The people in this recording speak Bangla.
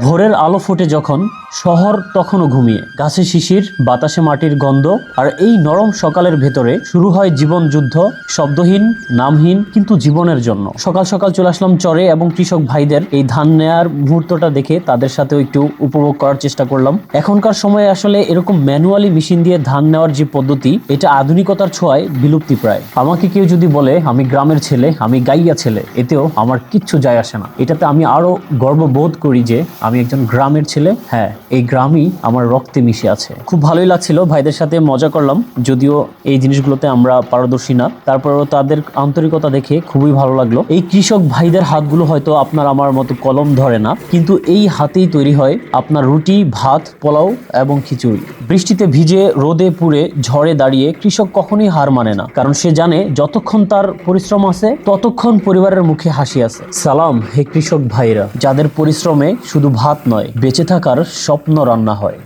ভোরের আলো ফোটে যখন শহর তখনও ঘুমিয়ে। গাছে শিশির, বাতাসে মাটির গন্ধ, আর এই নরম সকালের ভেতরে শুরু হয় জীবন যুদ্ধ, শব্দহীন, নামহীন, কিন্তু জীবনের জন্য। সকাল সকাল চলে আসলাম চরে এবং কৃষক ভাইদের এই ধান নেয়ার মুহূর্তটা দেখে তাদের সাথেও একটু উপভোগ করার চেষ্টা করলাম। এখনকার সময়ে আসলে এরকম ম্যানুয়ালি মেশিন দিয়ে ধান নেওয়ার যে পদ্ধতি, এটা আধুনিকতার ছোঁয়ায় বিলুপ্তি প্রায়। আমাকে কেউ যদি বলে, আমি গ্রামের ছেলে, আমি গাইয়া ছেলে, এতেও আমার কিচ্ছু যায় আসে না। এটাতে আমি আরও গর্ববোধ করি যে আমি একজন গ্রামের ছেলে। হ্যাঁ এই গ্রামই আমার রক্তে মিশে আছে। খুব ভালোই লাগছিল, ভাইদের সাথে মজা করলাম। যদিও এই জিনিসগুলোতে আমরা পারদর্শী না। তারপরেও তাদের আন্তরিকতা দেখে খুবই ভালো লাগল। এই কৃষক ভাইদের হাতগুলো হয়তো আপনার আমার মতো কলম ধরে না, কিন্তু এই হাতেই তৈরি হয় আপনার রুটি, ভাত, পোলাও এবং খিচুড়ি। বৃষ্টিতে ভিজে, রোদে পুড়ে, ঝড়ে দাঁড়িয়ে কৃষক কখনোই হার মানে না, কারণ সে জানে যতক্ষণ তার পরিশ্রম আছে, ততক্ষণ পরিবারের মুখে হাসি আছে। সালাম, হে কৃষক ভাইরা যাদের পরিশ্রমে শুধু ভাত নয় বেঁচে থাকার স্বপ্ন রান্না হয়।